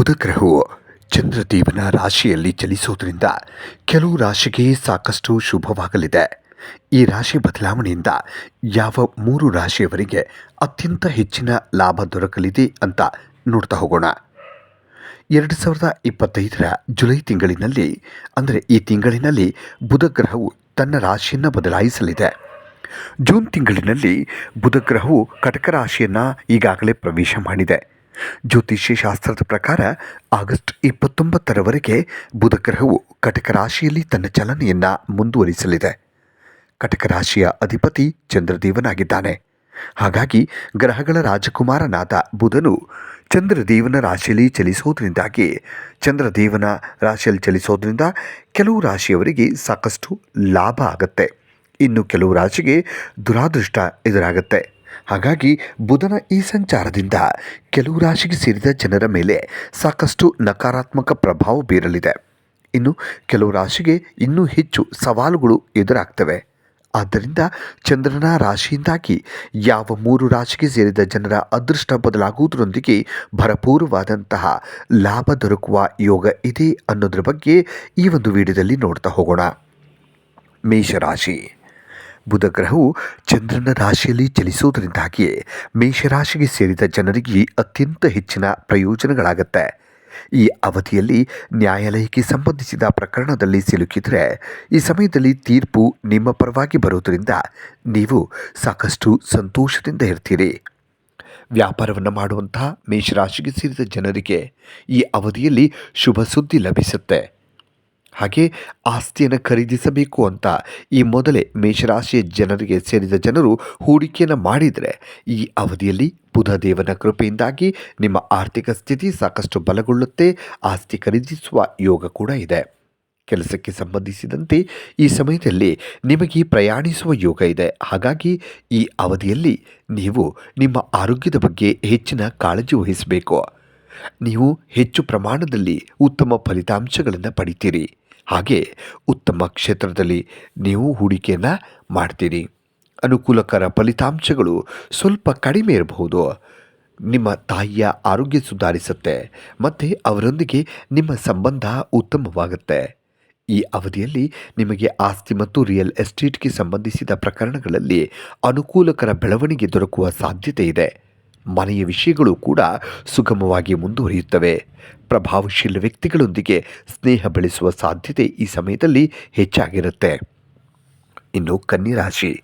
ಬುಧ ಗ್ರಹವು ಚಂದ್ರದೇವನ ರಾಶಿಯಲ್ಲಿ ಚಲಿಸೋದ್ರಿಂದ ಕೆಲವು ರಾಶಿಗೆ ಸಾಕಷ್ಟು ಶುಭವಾಗಲಿದೆ. ಈ ರಾಶಿ ಬದಲಾವಣೆಯಿಂದ ಯಾವ ಮೂರು ರಾಶಿಯವರಿಗೆ ಅತ್ಯಂತ ಹೆಚ್ಚಿನ ಲಾಭ ದೊರಕಲಿದೆ ಅಂತ ನೋಡ್ತಾ ಹೋಗೋಣ. ಎರಡು ಸಾವಿರದ ಇಪ್ಪತ್ತೈದರ ಜುಲೈ ತಿಂಗಳಿನಲ್ಲಿ, ಅಂದರೆ ಈ ತಿಂಗಳಿನಲ್ಲಿ ಬುಧ ಗ್ರಹವು ತನ್ನ ರಾಶಿಯನ್ನು ಬದಲಾಯಿಸಲಿದೆ. ಜೂನ್ ತಿಂಗಳಿನಲ್ಲಿ ಬುಧ ಗ್ರಹವು ಕಟಕ ರಾಶಿಯನ್ನು ಈಗಾಗಲೇ ಪ್ರವೇಶ ಮಾಡಿದೆ. ಜ್ಯೋತಿಷ್ಯ ಶಾಸ್ತ್ರದ ಪ್ರಕಾರ ಆಗಸ್ಟ್ ಇಪ್ಪತ್ತೊಂಬತ್ತರವರೆಗೆ ಬುಧ ಗ್ರಹವು ಕಟಕ ರಾಶಿಯಲ್ಲಿ ತನ್ನ ಚಲನೆಯನ್ನು ಮುಂದುವರಿಸಲಿದೆ. ಕಟಕ ರಾಶಿಯ ಅಧಿಪತಿ ಚಂದ್ರದೇವನಾಗಿದ್ದಾನೆ. ಹಾಗಾಗಿ ಗ್ರಹಗಳ ರಾಜಕುಮಾರನಾದ ಬುಧನು ಚಂದ್ರದೇವನ ರಾಶಿಯಲ್ಲಿ ಚಲಿಸೋದ್ರಿಂದಾಗಿ, ಚಂದ್ರದೇವನ ರಾಶಿಯಲ್ಲಿ ಚಲಿಸೋದ್ರಿಂದ ಕೆಲವು ರಾಶಿಯವರಿಗೆ ಸಾಕಷ್ಟು ಲಾಭ ಆಗುತ್ತೆ. ಇನ್ನು ಕೆಲವು ರಾಶಿಗೆ ದುರಾದೃಷ್ಟ ಎದುರಾಗುತ್ತೆ. ಹಾಗಾಗಿ ಬುಧನ ಈ ಸಂಚಾರದಿಂದ ಕೆಲವು ರಾಶಿಗೆ ಸೇರಿದ ಜನರ ಮೇಲೆ ಸಾಕಷ್ಟು ನಕಾರಾತ್ಮಕ ಪ್ರಭಾವ ಬೀರಲಿದೆ. ಇನ್ನು ಕೆಲವು ರಾಶಿಗೆ ಇನ್ನೂ ಹೆಚ್ಚು ಸವಾಲುಗಳು ಎದುರಾಗ್ತವೆ. ಆದ್ದರಿಂದ ಚಂದ್ರನ ರಾಶಿಯಿಂದಾಗಿ ಯಾವ ಮೂರು ರಾಶಿಗೆ ಸೇರಿದ ಜನರ ಅದೃಷ್ಟ ಬದಲಾಗುವುದರೊಂದಿಗೆ ಭರಪೂರವಾದಂತಹ ಲಾಭ ದೊರಕುವ ಯೋಗ ಇದೆ ಅನ್ನೋದ್ರ ಬಗ್ಗೆ ಈ ಒಂದು ವಿಡಿಯೋದಲ್ಲಿ ನೋಡ್ತಾ ಹೋಗೋಣ. ಮೇಷರಾಶಿ. ಬುಧ ಗ್ರಹವು ಚಂದ್ರನ ರಾಶಿಯಲ್ಲಿ ಚಲಿಸುವುದರಿಂದಾಗಿಯೇ ಮೇಷರಾಶಿಗೆ ಸೇರಿದ ಜನರಿಗೆ ಅತ್ಯಂತ ಹೆಚ್ಚಿನ ಪ್ರಯೋಜನಗಳಾಗುತ್ತೆ. ಈ ಅವಧಿಯಲ್ಲಿ ನ್ಯಾಯಾಲಯಕ್ಕೆ ಸಂಬಂಧಿಸಿದ ಪ್ರಕರಣದಲ್ಲಿ ಸಿಲುಕಿದರೆ ಈ ಸಮಯದಲ್ಲಿ ತೀರ್ಪು ನಿಮ್ಮ ಪರವಾಗಿ ಬರುವುದರಿಂದ ನೀವು ಸಾಕಷ್ಟು ಸಂತೋಷದಿಂದ ಇರ್ತೀರಿ. ವ್ಯಾಪಾರವನ್ನು ಮಾಡುವಂತಹ ಮೇಷರಾಶಿಗೆ ಸೇರಿದ ಜನರಿಗೆ ಈ ಅವಧಿಯಲ್ಲಿ ಶುಭ ಸುದ್ದಿ ಲಭಿಸುತ್ತೆ. ಹಾಗೆ ಆಸ್ತಿಯನ್ನು ಖರೀದಿಸಬೇಕು ಅಂತ ಈ ಮೊದಲೇ ಮೇಷರಾಶಿಯ ಜನರಿಗೆ ಸೇರಿದ ಜನರು ಹೂಡಿಕೆಯನ್ನು ಮಾಡಿದರೆ ಈ ಅವಧಿಯಲ್ಲಿ ಬುಧ ದೇವನ ಕೃಪೆಯಿಂದಾಗಿ ನಿಮ್ಮ ಆರ್ಥಿಕ ಸ್ಥಿತಿ ಸಾಕಷ್ಟು ಬಲಗೊಳ್ಳುತ್ತೆ, ಆಸ್ತಿ ಖರೀದಿಸುವ ಯೋಗ ಕೂಡ ಇದೆ. ಕೆಲಸಕ್ಕೆ ಸಂಬಂಧಿಸಿದಂತೆ ಈ ಸಮಯದಲ್ಲಿ ನಿಮಗೆ ಪ್ರಯಾಣಿಸುವ ಯೋಗ ಇದೆ. ಹಾಗಾಗಿ ಈ ಅವಧಿಯಲ್ಲಿ ನೀವು ನಿಮ್ಮ ಆರೋಗ್ಯದ ಬಗ್ಗೆ ಹೆಚ್ಚಿನ ಕಾಳಜಿ ವಹಿಸಬೇಕು. ನೀವು ಹೆಚ್ಚು ಪ್ರಮಾಣದಲ್ಲಿ ಉತ್ತಮ ಫಲಿತಾಂಶಗಳನ್ನು ಪಡಿತೀರಿ. ಹಾಗೆ ಉತ್ತಮ ಕ್ಷೇತ್ರದಲ್ಲಿ ನೀವು ಹೂಡಿಕೆಯನ್ನು ಮಾಡ್ತೀರಿ. ಅನುಕೂಲಕರ ಫಲಿತಾಂಶಗಳು ಸ್ವಲ್ಪ ಕಡಿಮೆ ಇರಬಹುದು. ನಿಮ್ಮ ತಾಯಿಯ ಆರೋಗ್ಯ ಸುಧಾರಿಸುತ್ತೆ, ಮತ್ತು ಅವರೊಂದಿಗೆ ನಿಮ್ಮ ಸಂಬಂಧ ಉತ್ತಮವಾಗುತ್ತೆ. ಈ ಅವಧಿಯಲ್ಲಿ ನಿಮಗೆ ಆಸ್ತಿ ಮತ್ತು ರಿಯಲ್ ಎಸ್ಟೇಟ್ಗೆ ಸಂಬಂಧಿಸಿದ ಪ್ರಕರಣಗಳಲ್ಲಿ ಅನುಕೂಲಕರ ಬೆಳವಣಿಗೆ ದೊರಕುವ ಸಾಧ್ಯತೆ ಇದೆ. ಮನೆಯ ವಿಷಯಗಳು ಕೂಡ ಸುಗಮವಾಗಿ ಮುಂದುವರಿಯುತ್ತವೆ. ಪ್ರಭಾವಶೀಲ ವ್ಯಕ್ತಿಗಳೊಂದಿಗೆ ಸ್ನೇಹ ಬೆಳೆಸುವ ಸಾಧ್ಯತೆ ಈ ಸಮಯದಲ್ಲಿ ಹೆಚ್ಚಾಗಿರುತ್ತೆ. ಇನ್ನು ಕನ್ಯರಾಶಿ.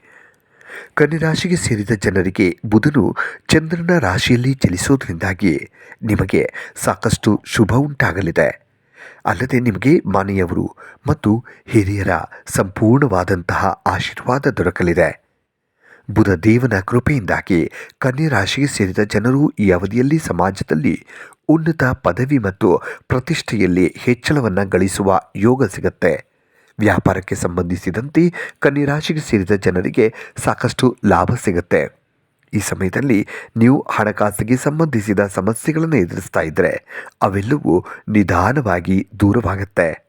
ಕನ್ಯರಾಶಿಗೆ ಸೇರಿದ ಜನರಿಗೆ ಬುಧನು ಚಂದ್ರನ ರಾಶಿಯಲ್ಲಿ ಚಲಿಸೋದ್ರಿಂದಾಗಿ ನಿಮಗೆ ಸಾಕಷ್ಟು ಶುಭ ಉಂಟಾಗಲಿದೆ. ಅಲ್ಲದೆ ನಿಮಗೆ ಮನೆಯವರು ಮತ್ತು ಹಿರಿಯರ ಸಂಪೂರ್ಣವಾದಂತಹ ಆಶೀರ್ವಾದ ದೊರಕಲಿದೆ. ಬುಧ ದೇವನ ಕೃಪೆಯಿಂದಾಗಿ ರಾಶಿಗೆ ಸೇರಿದ ಜನರು ಈ ಅವಧಿಯಲ್ಲಿ ಸಮಾಜದಲ್ಲಿ ಉನ್ನತ ಪದವಿ ಮತ್ತು ಪ್ರತಿಷ್ಠೆಯಲ್ಲಿ ಹೆಚ್ಚಳವನ್ನು ಗಳಿಸುವ ಯೋಗ ಸಿಗುತ್ತೆ. ವ್ಯಾಪಾರಕ್ಕೆ ಸಂಬಂಧಿಸಿದಂತೆ ರಾಶಿಗೆ ಸೇರಿದ ಜನರಿಗೆ ಸಾಕಷ್ಟು ಲಾಭ ಸಿಗುತ್ತೆ. ಈ ಸಮಯದಲ್ಲಿ ನೀವು ಹಣಕಾಸಿಗೆ ಸಂಬಂಧಿಸಿದ ಸಮಸ್ಯೆಗಳನ್ನು ಎದುರಿಸ್ತಾ ಇದ್ದರೆ ಅವೆಲ್ಲವೂ ನಿಧಾನವಾಗಿ ದೂರವಾಗುತ್ತೆ.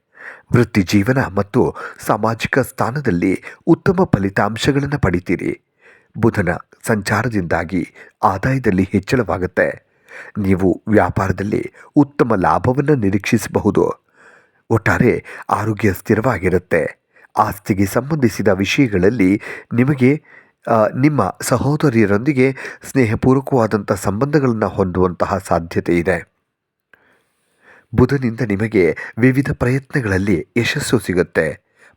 ವೃತ್ತಿ ಜೀವನ ಮತ್ತು ಸಾಮಾಜಿಕ ಸ್ಥಾನದಲ್ಲಿ ಉತ್ತಮ ಫಲಿತಾಂಶಗಳನ್ನು ಪಡಿತೀರಿ. ಬುಧನ ಸಂಚಾರದಿಂದಾಗಿ ಆದಾಯದಲ್ಲಿ ಹೆಚ್ಚಳವಾಗುತ್ತೆ. ನೀವು ವ್ಯಾಪಾರದಲ್ಲಿ ಉತ್ತಮ ಲಾಭವನ್ನು ನಿರೀಕ್ಷಿಸಬಹುದು. ಒಟ್ಟಾರೆ ಆರೋಗ್ಯ ಸ್ಥಿರವಾಗಿರುತ್ತೆ. ಆಸ್ತಿಗೆ ಸಂಬಂಧಿಸಿದ ವಿಷಯಗಳಲ್ಲಿ ನಿಮಗೆ ನಿಮ್ಮ ಸಹೋದರಿಯರೊಂದಿಗೆ ಸ್ನೇಹಪೂರ್ವಕವಾದಂಥ ಸಂಬಂಧಗಳನ್ನು ಹೊಂದುವಂತಹ ಸಾಧ್ಯತೆ ಇದೆ. ಬುಧನಿಂದ ನಿಮಗೆ ವಿವಿಧ ಪ್ರಯತ್ನಗಳಲ್ಲಿ ಯಶಸ್ಸು ಸಿಗುತ್ತೆ.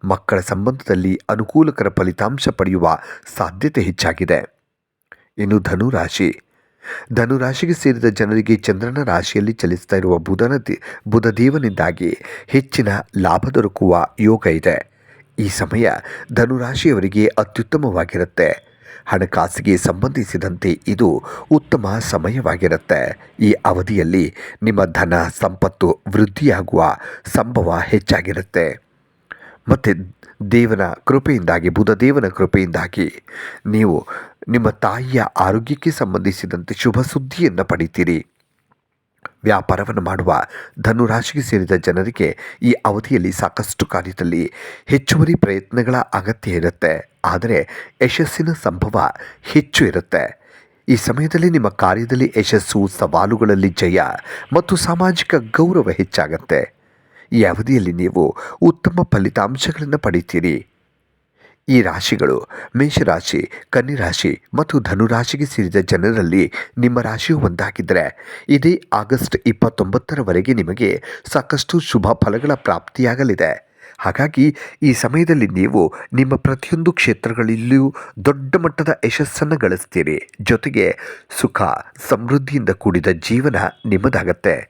ಮಕ್ಕಳ ಸಂಬಂಧದಲ್ಲಿ ಅನುಕೂಲಕರ ಫಲಿತಾಂಶ ಪಡೆಯುವ ಸಾಧ್ಯತೆ ಹೆಚ್ಚಾಗಿದೆ. ಇನ್ನು ಧನುರಾಶಿ. ಧನುರಾಶಿಗೆ ಸೇರಿದ ಜನರಿಗೆ ಚಂದ್ರನ ರಾಶಿಯಲ್ಲಿ ಚಲಿಸ್ತಾ ಇರುವ ಬುಧನ ಬುಧ ದೇವನಿಂದಾಗಿ ಹೆಚ್ಚಿನ ಲಾಭ ದೊರಕುವ ಯೋಗ ಇದೆ. ಈ ಸಮಯ ಧನುರಾಶಿಯವರಿಗೆ ಅತ್ಯುತ್ತಮವಾಗಿರುತ್ತೆ. ಹಣಕಾಸಿಗೆ ಸಂಬಂಧಿಸಿದಂತೆ ಇದು ಉತ್ತಮ ಸಮಯವಾಗಿರುತ್ತೆ. ಈ ಅವಧಿಯಲ್ಲಿ ನಿಮ್ಮ ಧನ, ಸಂಪತ್ತು ವೃದ್ಧಿಯಾಗುವ ಸಂಭವ ಹೆಚ್ಚಾಗಿರುತ್ತೆ. ಮತ್ತು ದೇವನ ಕೃಪೆಯಿಂದಾಗಿ ಬುಧದೇವನ ಕೃಪೆಯಿಂದಾಗಿ ನೀವು ನಿಮ್ಮ ತಾಯಿಯ ಆರೋಗ್ಯಕ್ಕೆ ಸಂಬಂಧಿಸಿದಂತೆ ಶುಭ ಸುದ್ದಿಯನ್ನು ಪಡಿತೀರಿ. ವ್ಯಾಪಾರವನ್ನು ಮಾಡುವ ಧನುರಾಶಿಗೆ ಸೇರಿದ ಜನರಿಗೆ ಈ ಅವಧಿಯಲ್ಲಿ ಸಾಕಷ್ಟು ಕಾರ್ಯದಲ್ಲಿ ಹೆಚ್ಚುವರಿ ಪ್ರಯತ್ನಗಳ ಅಗತ್ಯ ಇರುತ್ತೆ. ಆದರೆ ಯಶಸ್ಸಿನ ಸಂಭವ ಹೆಚ್ಚು ಇರುತ್ತೆ. ಈ ಸಮಯದಲ್ಲಿ ನಿಮ್ಮ ಕಾರ್ಯದಲ್ಲಿ ಯಶಸ್ಸು, ಸವಾಲುಗಳಲ್ಲಿ ಜಯ ಮತ್ತು ಸಾಮಾಜಿಕ ಗೌರವ ಹೆಚ್ಚಾಗತ್ತೆ. ಈ ಅವಧಿಯಲ್ಲಿ ನೀವು ಉತ್ತಮ ಫಲಿತಾಂಶಗಳನ್ನು ಪಡೆಯುತ್ತೀರಿ ಈ ರಾಶಿಗಳು ಮೇಷರಾಶಿ, ಕನ್ನಿರಾಶಿ ಮತ್ತು ಧನುರಾಶಿಗೆ ಸೇರಿದ ಜನರಲ್ಲಿ ನಿಮ್ಮ ರಾಶಿಯು ಒಂದಾಗಿದ್ದರೆ, ಇದೇ ಆಗಸ್ಟ್ ಇಪ್ಪತ್ತೊಂಬತ್ತರವರೆಗೆ ನಿಮಗೆ ಸಾಕಷ್ಟು ಶುಭ ಫಲಗಳ ಪ್ರಾಪ್ತಿಯಾಗಲಿದೆ. ಹಾಗಾಗಿ ಈ ಸಮಯದಲ್ಲಿ ನೀವು ನಿಮ್ಮ ಪ್ರತಿಯೊಂದು ಕ್ಷೇತ್ರಗಳಲ್ಲಿಯೂ ದೊಡ್ಡ ಮಟ್ಟದ ಯಶಸ್ಸನ್ನು ಗಳಿಸ್ತೀರಿ. ಜೊತೆಗೆ ಸುಖ, ಸಮೃದ್ಧಿಯಿಂದ ಕೂಡಿದ ಜೀವನ ನಿಮ್ಮದಾಗತ್ತೆ.